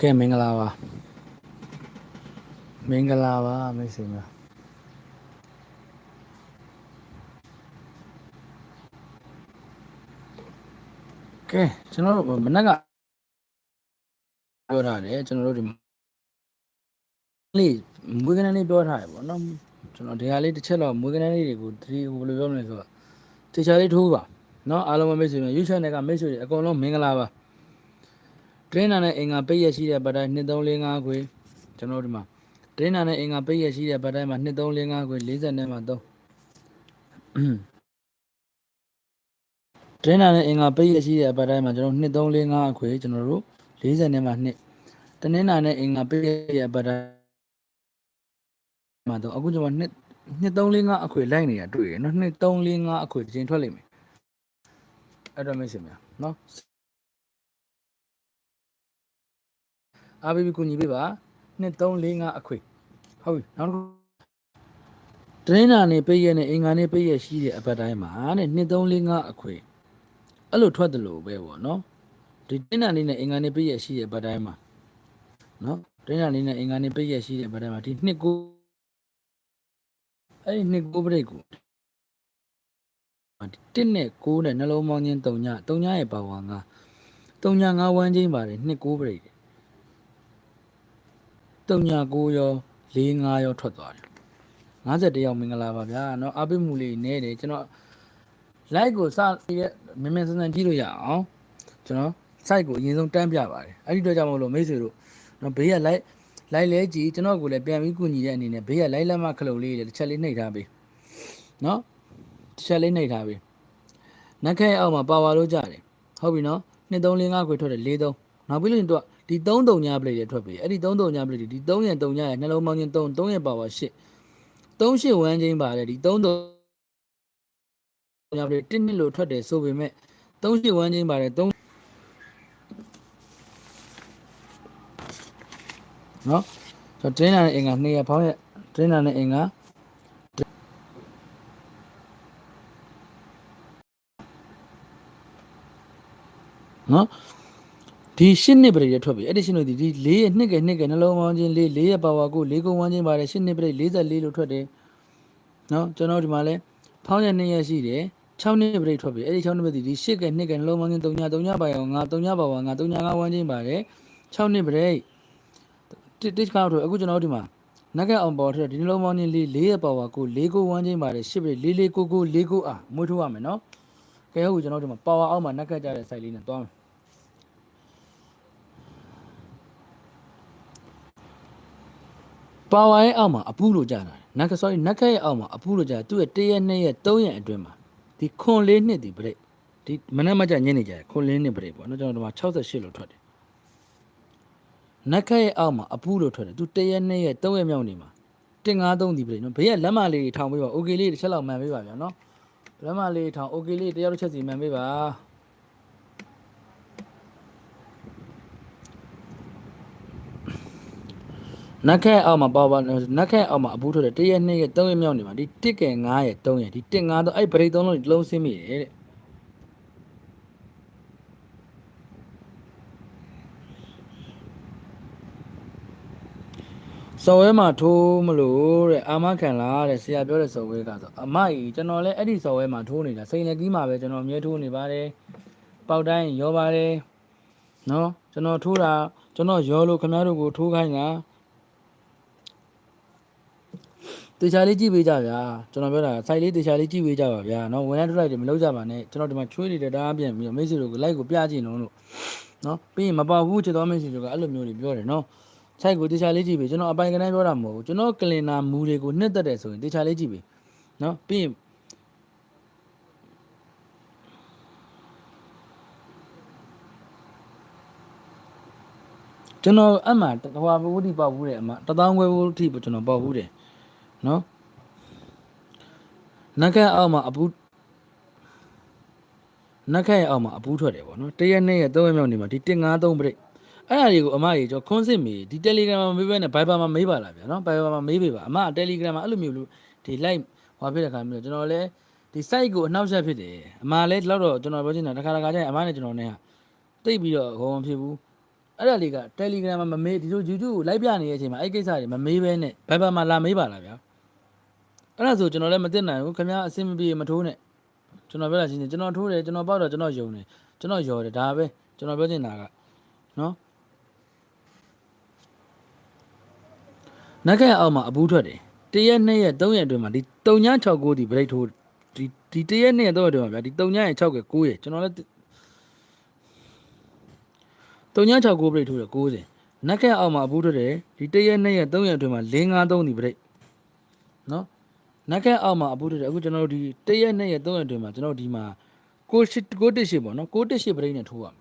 ကဲမင်္ဂလာပါမင်္ဂလာပါမိတ်ဆွေများကဲကျွန်တော်တို့မနက်ကပြောထားတယ်ကျွန်တော်တို့ဒီလေးမွေးကနန်းလေးပြောထားတယ်ပေါ့နော်ကျွန်တော်ဒီဟာလေးတစ်ချက်တော့မွေးကနန်းလေးတွေကိုဒီဟိုဘယ်လိုပြောမလဲဆိုတော့တေချာလေးထိုးပါနော်အားလုံးပဲမိတ်ဆွေများ YouTube channel ကမိတ်ဆွေတွေအကုန်လုံးမင်္ဂလာပါ ဒရင်းနာနဲ့အင်္ဂါပိတ်ရရှိတဲ့ဗတ်တိုင်း2345ခွေကျွန်တော်တို့ဒီမှာဒရင်းနာနဲ့အင်္ဂါပိတ်ရရှိတဲ့ဗတ်တိုင်းမှာ2345ခွေ40နဲ့မှ3ဒရင်းနာနဲ့အင်္ဂါပိတ်ရရှိတဲ့ဗတ်တိုင်းမှာကျွန်တော်2345ခွေကျွန်တော်တို့40နဲ့မှ2တနင်္လာနဲ့အင်္ဂါပိတ်ရတဲ့ဗတ်တိုင်းမှာတော့အခုကျွန်တော်2345အခွေလိုက်နေတာတွေ့ရနော်2345အခွေတစ်ချိန်ထွက်လိမ့်မယ်အဲ့တော့မရှိမြနော် အားပေးပြီးကူညီပေးပါ2 3 4 5အခွေဟုတ်ပြီနောက်တစ်ခုတရင်းနာနေပိတ်ရက်နဲ့အင်္ဂါနေပိတ်ရက်ရှိတဲ့အပတ်တိုင်းမှာတဲ့2 3 4 5အခွေအဲ့လိုထွက်တယ်လို့ပဲပေါ့နော်ဒီတရင်းနာနေနဲ့အင်္ဂါနေပိတ်ရက်ရှိတဲ့အပတ်တိုင်းမှာနော်တရင်းနာနေနဲ့အင်္ဂါနေပိတ်ရက်ရှိတဲ့အပတ်တိုင်းမှာဒီနှစ်ကိုအဲ့ဒီနှစ်ကိုပရိတ်ကိုတစ်နဲ့6နဲ့နှလုံးပေါင်းချင်း3ည3ညရဲ့ပါဝါ9 3ည9ဝန်းချင်းပါတယ်နှစ်ကိုပရိတ် 39ရော45ရောထွက်သွားတယ်51ရောက်မင်္ဂလာပါဗျာเนาะအားပေးမှုလေးနဲတယ်ကျွန်တော် like ကိုစရဲမင်းမင်းစစန်ကြည့်လို့ရအောင်ကျွန်တော် site ကိုအရင်ဆုံးတန်းပြပါတယ်အဲ့ဒီတော့ကြောင့်မလို့မိတ်ဆွေတို့เนาะဘေးက like like လဲကြည့်ကျွန်တော်ကိုလည်းပြန်ပြီးကူညီတဲ့အနေနဲ့ဘေးက like လက်မခလုတ်လေးတွေတစ်ချက်လေးနှိပ်ထားပေးเนาะတစ်ချက်လေးနှိပ်ထားပေးနက်ခဲအောက်မှာပါဝါလို့ကြတယ်ဟုတ်ပြီเนาะ2345ခွေထွက်တယ်43နောက်ပြီးလို့ရင်တော့ ဒီ3တုံညာပလေးတွေထွက်ပြီအဲ့ဒီ3တုံညာပလေးတွေဒီ3ရဲ့3ညာရဲ့နှလုံးပေါင်းချင်း3 3ရဲ့ပါဝါ8 3 8ဝန်းချင်းပါတယ်ဒီ3တုံညာပလေး1နှစ်လို့ထွက်တယ်ဆိုပေမဲ့3 8ဝန်းချင်းပါတယ်3နော်ဆိုတော့ trainer နဲ့အင်္ဂါ2ရက်ဖောင်းရက် trainer နဲ့အင်္ဂါနော် ဒီရှစ်နှစ်ပရိရထွက်ပြီအဲ့ဒီရှင်းလို့ဒီဒီ၄ရဲ့နှစ်ကဲနှစ်ကဲနှလုံးပေါင်းချင်း၄၄ရဲ့ပါဝါကို၄ကုန်းဝန်းချင်းပါတယ်ရှစ်နှစ်ပရိ44လို့ထွက်တယ်နော်ကျွန်တော်ဒီမှာလဲဖောင်းရ2ရက်ရှိတယ်6နှစ်ပရိထွက်ပြီအဲ့ဒီ6နှစ်ပရိဒီရှစ်ကဲနှစ်ကဲနှလုံးပေါင်းချင်း3ည3ညပါရောငါ3ညပါဝါငါ3ည5ဝန်းချင်းပါတယ်6နှစ်ပရိတစ်တစ်ကောက်တော့အခုကျွန်တော်ဒီမှာနက်ကအောင်ပေါ်ထက်ဒီနှလုံးပေါင်းချင်း၄၄ရဲ့ပါဝါကို၄ကုန်းဝန်းချင်းပါတယ်ရှစ်ပရိ၄၄ကိုကို၄ကိုအာမွေးထိုးရမယ်နော်ကဲဟုတ်ကျွန်တော်ဒီမှာပါဝါအောက်မှာနက်ကကြတဲ့ site လေးနဲ့တွားမယ် ပါဝါရဲ့အောက်မှာအပူလိုကြတာနတ်ကဆောရီနတ်ခတ်ရဲ့အောက်မှာအပူလိုကြသူ့ရဲ့တရက်နှစ်ရက်သုံးရက်အတွင်းမှာဒီခွန်လေးနှစ်ဒီပြိဒီမနက်မကြညနေကြခွန်လေးနှစ်ပြိပေါ့နော်ကျွန်တော်ဒီမှာ68လို့ထွက်တယ်နတ်ခတ်ရဲ့အောက်မှာအပူလိုထွက်တယ်သူတရက်နှစ်ရက်သုံးရက်မြောက်နေမှာ153ဒီပြိနော်ဘေးကလက်မလေးထောင်ပေးပါ OK လေးတစ်ချက်လောက်မှန်ပေးပါဗျာနော်လက်မလေးထောင် OK လေးတယောက်တစ်ချက်စီမှန်ပေးပါ နက်ခဲအောက်မှာပါပါနက်ခဲအောက်မှာအပူထွက်တယ်တရက်နှစ်ရက်သုံးရက်မြောက်နေမှာဒီတစ်ကဲ9ရက်3ရက်ဒီတစ်9တော့အဲ့ဗရိတ်သုံးလုံးလုံးဆင်းမိတယ်တဲ့စော်ဝဲမှာထိုးမလို့တဲ့အာမခံလားတဲ့ဆရာပြောတဲ့စော်ဝဲကဆိုအမကြီးကျွန်တော်လည်းအဲ့ဒီစော်ဝဲမှာထိုးနေတာစိန်လက်ကြီးမှာပဲကျွန်တော်အမြဲထိုးနေပါတယ်ပေါက်တိုင်းရောပါတယ်နော်ကျွန်တော်ထိုးတာကျွန်တော်ရောလို့ခင်ဗျားတို့ကိုထိုးခိုင်းတာ တေချာလေးကြည့်ပေးကြဗျာကျွန်တော်ပြောတာစိုက်လေးတေချာလေးကြည့်ပေးကြပါဗျာနော်ဝန်ထမ်းထွက်လိုက်တယ်မလုပ်ကြပါနဲ့ကျွန်တော်ဒီမှာချွေးနေတဲ့တအားပြန်ပြီးတော့မိတ်ဆွေတို့ကိုလိုက်ကိုပြကြည့်လုံးလို့နော်ပြီးရင်မပေါဘူးချစ်တော်မိတ်ဆွေတို့ကအဲ့လိုမျိုးတွေပြောတယ်နော်စိုက်ကိုတေချာလေးကြည့်ပေးကျွန်တော်အပိုင်ကနေပြောတာမဟုတ်ဘူးကျွန်တော်ကလင်နာမူတွေကိုနှစ်သက်တယ်ဆိုရင်တေချာလေးကြည့်ပေးနော်ပြီးရင်ကျွန်တော်အမှဟိုဟာဘူးတိပေါက်ဘူးတဲ့အမှတသောင်းခွဲဘူးတိကျွန်တော်ပေါက်ဘူးတယ် နော်နက်ခက်အောက်မှာအပူနက်ခက်ရဲ့အောက်မှာအပူထွက်တယ်ပေါ့နော်တရက်နဲ့ရက်သုံးရက်မြောက်နေမှာဒီ153ပရိတ်အဲ့ဒါတွေကိုအမကြီးကျွန်တော်ခွန်းစစ်မီဒီ Telegram မှာမေးပဲနဲ့ Viber မှာမေးပါလားဗျာနော် Viber မှာမေးပေးပါအမ Telegram မှာအဲ့လိုမျိုးလို့ဒီ live ဟောဖြစ်တဲ့ခါမျိုးကျွန်တော်လည်းဒီ site ကိုအနှောက်အယှက်ဖြစ်တယ်အမလည်းဒီလောက်တော့ကျွန်တော်ပြောချင်တာတစ်ခါတစ်ခါကျရင်အမနဲ့ကျွန်တော်နဲ့ဟာတိတ်ပြီးတော့ဟောမဖြစ်ဘူးအဲ့ဒါလေးက Telegram မှာမမေးဒီလို YouTube ကိုလိုက်ပြနေတဲ့အချိန်မှာအဲ့ကိစ္စတွေမမေးဘဲနဲ့ Viber မှာလာမေးပါလားဗျာ အဲ့ဒါဆိုကျွန်တော်လည်းမသိနိုင်ဘူးခင်ဗျာအဆင်မပြေမထိုးနဲ့ကျွန်တော်ပြောတာရှင်းရှင်းကျွန်တော်ထိုးတယ်ကျွန်တော်ပေါက်တော့ကျွန်တော်ယုံတယ်ကျွန်တော်ယော်တယ်ဒါပဲကျွန်တော်ပြောချင်တာကနော်နက်ခက်အောက်မှာအပူးထွက်တယ်တရက်နှစ်ရက်သုံးရက်အတွင်းမှာဒီ3969ဒီ break ထိုးဒီဒီတရက်နှစ်ရက်သုံးရက်အတွင်းမှာဗျာဒီ39ရက်6က9ရက်ကျွန်တော်လည်း3969 break ထိုးတယ်90နက်ခက်အောက်မှာအပူးထွက်တယ်ဒီတရက်နှစ်ရက်သုံးရက်အတွင်းမှာ553ဒီ break နော် နက်ခက်အောက်မှာအပူးထွက်တယ်အခုကျွန်တော်တို့ဒီတရက်နှစ်ရက်သုံးရက်အတွင်းမှာကျွန်တော်တို့ဒီမှာ68 68ပေါ့နော်68 break နဲ့ထိုးရမယ်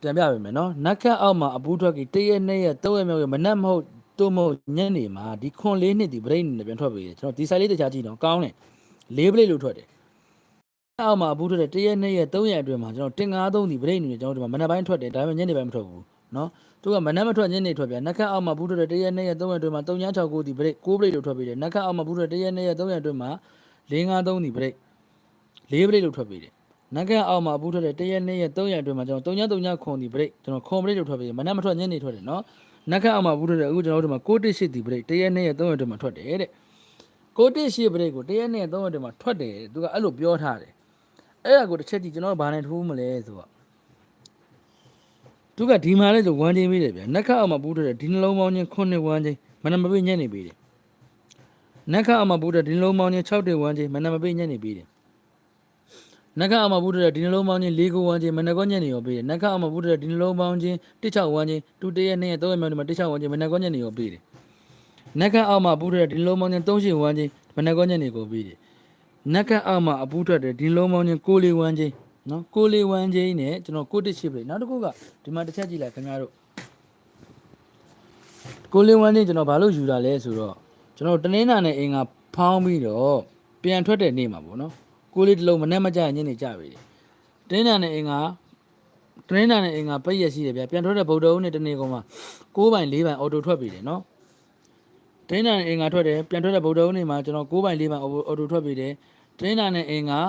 ပြန်ပြပေးမယ်နော်နက်ခက်အောက်မှာအပူးထွက်ကြီးတရက်နှစ်ရက်သုံးရက်မြောက်ရမနက်မဟုတ်တို့မဟုတ်ညနေမှာဒီခွန်လေးနှစ်ဒီ break နဲ့ပြန်ထွက်ပေးတယ်ကျွန်တော်ဒီ site လေးတခြားကြည့်တော့ကောင်းတယ်၄ break လို့ထွက်တယ်အောက်မှာဘူးထွက်တဲ့တရက်နှစ်ရက်သုံးရက်အတွင်းမှာကျွန်တော်တင်ကားသုံးဒီဗရိတ်နေကျွန်တော်ဒီမှာမနက်ပိုင်းထွက်တယ်ဒါပေမဲ့ညနေပိုင်းမထွက်ဘူး နော်သူကမနှက်မထွက်ညနေထွက်ပြန်နှက်ခတ်အောက်မှာဘူးထွက်တဲ့တရက်နှစ်ရက်သုံးရက်အတွင်းမှာ3969ဒီဘရိတ်6ဘရိတ်လို့ထွက်ပြီးတယ်နှက်ခတ်အောက်မှာဘူးထွက်တဲ့တရက်နှစ်ရက်သုံးရက်အတွင်းမှာ653ဒီဘရိတ်4ဘရိတ်လို့ထွက်ပြီးတယ်နှက်ခတ်အောက်မှာဘူးထွက်တဲ့တရက်နှစ်ရက်သုံးရက်အတွင်းမှာကျွန်တော်3939ခွန်ဒီဘရိတ်ကျွန်တော်ခွန်ဘရိတ်လို့ထွက်ပြီးတယ်မနှက်မထွက်ညနေထွက်တယ်နော်နှက်ခတ်အောက်မှာဘူးထွက်တဲ့အခုကျွန်တော်တို့မှာ618ဒီဘရိတ်တရက်နှစ်ရက်သုံးရက်အတွင်းမှာထွက်တယ်တဲ့618ဘရိတ်ကိုတရက်နှစ်ရက်သုံးရက်အတွင်းမှာထွက်တယ်သူကအဲ့လိုပြောထားတယ်အဲ့ဒါကိုတစ်ချက်ကြည့်ကျွန်တော်ဘာနဲ့ထိုးမလဲဆိုတော့ သူကဒီမှာလဲဆိုဝမ်းချင်းပေးတယ်ဗျာနက်ခတ်အောင်မှာပူးထွက်တယ်ဒီနှလုံးပေါင်းချင်း9နှစ်ဝမ်းချင်းမနမပိညက်နေပေးတယ်နက်ခတ်အောင်မှာပူးထွက်ဒီနှလုံးပေါင်းချင်း6နှစ်ဝမ်းချင်းမနမပိညက်နေပေးတယ်နက်ခတ်အောင်မှာပူးထွက်တဲ့ဒီနှလုံးပေါင်းချင်း၄ခုဝမ်းချင်းမနကောညက်နေရောပေးတယ်နက်ခတ်အောင်မှာပူးထွက်တဲ့ဒီနှလုံးပေါင်းချင်း16ဝမ်းချင်းတူတရက်နဲ့3ရက်မြောက်ဒီမှာ16ဝမ်းချင်းမနကောညက်နေရောပေးတယ်နက်ခတ်အောင်မှာပူးထွက်တဲ့ဒီနှလုံးပေါင်းချင်း38ဝမ်းချင်းမနကောညက်နေကိုပေးတယ်နက်ကအောက်မှာအပူးထွက်တယ်ဒီလုံးပေါင်းချင်းကိုလေးဝမ်းချင်း နော်ကိုလေးဝမ်းချင်းနဲ့ကျွန်တော်ကိုတစ်ရှိပြီနောက်တစ်ခုကဒီမှာတစ်ချက်ကြည့်လိုက်ခင်ဗျားတို့ကိုလေးဝမ်းချင်းကျွန်တော်ဘာလို့ယူတာလဲဆိုတော့ကျွန်တော်တနင်္လာနဲ့အင်္ဂါဖောင်းပြီးတော့ပြန်ထွက်တဲ့နေ့မှာပေါ့နော်ကိုလေးတစ်လုံးမနဲ့မကြရင်ညနေကြပြီတနင်္လာနဲ့အင်္ဂါတနင်္လာနဲ့အင်္ဂါပိတ်ရက်ရှိတယ်ဗျာပြန်ထွက်တဲ့ဗုဒ္ဓဦးနဲ့တနေ့ကောင်မှာ6ပိုင်4ပိုင်အော်တိုထွက်ပြီတယ်နော်ဒိန်းနာနဲ့အင်္ဂါထွက်တယ်ပြန်ထွက်တဲ့ဗုဒ္ဓဦးနေ့မှာကျွန်တော်9ပိုင်4ပိုင်အော်တိုထွက်ပြီးတယ်ဒိန်းနာနဲ့အင်္ဂါ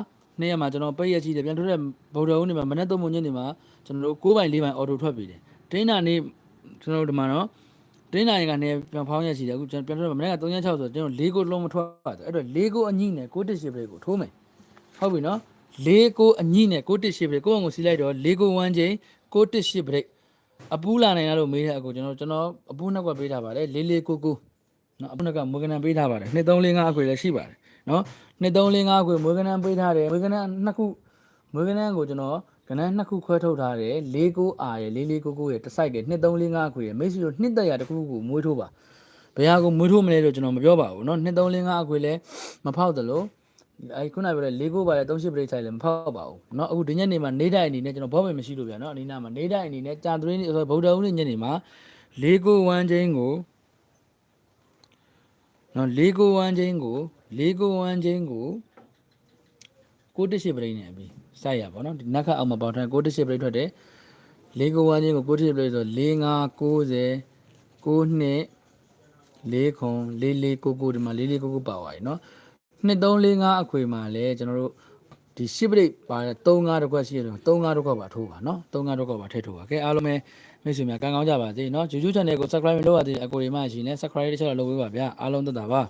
နေ့ရက်မှာကျွန်တော်ပိတ်ရက်ကြည့်တယ်ပြန်ထွက်တဲ့ဗုဒ္ဓဦးနေ့မှာမနေ့သုံးပုံညနေမှာကျွန်တော်တို့9ပိုင်4ပိုင်အော်တိုထွက်ပြီးတယ်ဒိန်းနာနေ့ကျွန်တော်တို့ဒီမှာနော်ဒိန်းနာအင်္ဂါနေ့ပြန်ဖောင်းရက်ရှိတယ်အခုကျွန်တော်ပြန်ထွက်တဲ့မနေ့က306ဆိုတော့ကျွန်တော်၄ကိုလုံးမထွက်ပါဘူးအဲ့တော့၄ကိုအညိနဲ့6တစ်ရှစ်ပရိတ်ကိုထိုးမယ်ဟုတ်ပြီနော်၄ကိုအညိနဲ့6တစ်ရှစ်ပရိတ်ကိုယ့်အောင်ကိုစီးလိုက်တော့၄ကို1ချိန်6တစ်ရှစ်ပရိတ်အပူးလာနိုင်လားလို့မေးတဲ့အကိုကျွန်တော်ကျွန်တော်အပူးနှက်ကပေးထားပါတယ်၄၄ကိုကိုနော်အခုကမွေးကနံပေးထားပါတယ်နှစ်3 4 5အခွေလည်းရှိပါတယ် နော်နှစ်3 4 5အခွေမွေးကနံပေးထားတယ်မွေးကနံနှစ်ခုမွေးကနံကိုကျွန်တော်ကနံနှစ်ခုခွဲထုတ်ထားတယ်၄ကိုအာရယ်၄၄ကိုကိုရယ်တစ်ဆိုင်ကနှစ်3 4 5အခွေရယ်မိတ်ဆွေတို့နှစ်သက်ရတစ်ခုခုကိုမွေးထိုးပါဘယ်ဟာကိုမွေးထိုးမလဲလို့ကျွန်တော်မပြောပါဘူးနော်နှစ်3 4 5အခွေလည်းမဖောက်သလိုအဲခုနကပြောတဲ့၄ကိုပါရယ်38ပရိတ်ဆိုင်လည်းမဖောက်ပါဘူးเนาะအခုဒီညနေမှာနေတိုင်းအနေနဲ့ကျွန်တော်ဘောပဲမရှိလို့ဗျာเนาะအနီးနားမှာနေတိုင်းအနေနဲ့ကြာသွင်းဆိုဗုဒ္ဓဦးနေ့ညနေမှာ၄ကို1ချင်းကို နော်၄ကို1ချင်းကို ၄ကို1ချင်းကိုကိုတစ်ရှိပရိတ်နဲ့အပြီးစိုက်ရပါတော့ဒီနက်ခတ်အောင်မှာပေါထားကိုတစ်ရှိပရိတ်ထွက်တယ်၄ကို1ချင်းကိုကိုတစ်ရှိပရိတ်ဆို4 5 90 9နှစ်4ခွန်4 4 9 9ဒီမှာ4 4 9 9ပါသွားပြီနော်နှစ်3 4 5အခွေမှာလည်းကျွန်တော်တို့ဒီရှစ်ပရိတ်ပါ3 5တစ်ခွက်ရှိရတယ်3 5တစ်ခွက်ပါထိုးပါနော်3 5တစ်ခွက်ပါထည့်ထိုးပါကဲအားလုံးပဲမိတ်ဆွေများကံကောင်းကြပါစေနော် YouTube channel ကို subscribe လုပ်ရသေးတဲ့အကိုတွေမှရှိနေ subscribe တစ်ချက်တော့လုပ်ပေးပါဗျာအားလုံးသက်သာပါ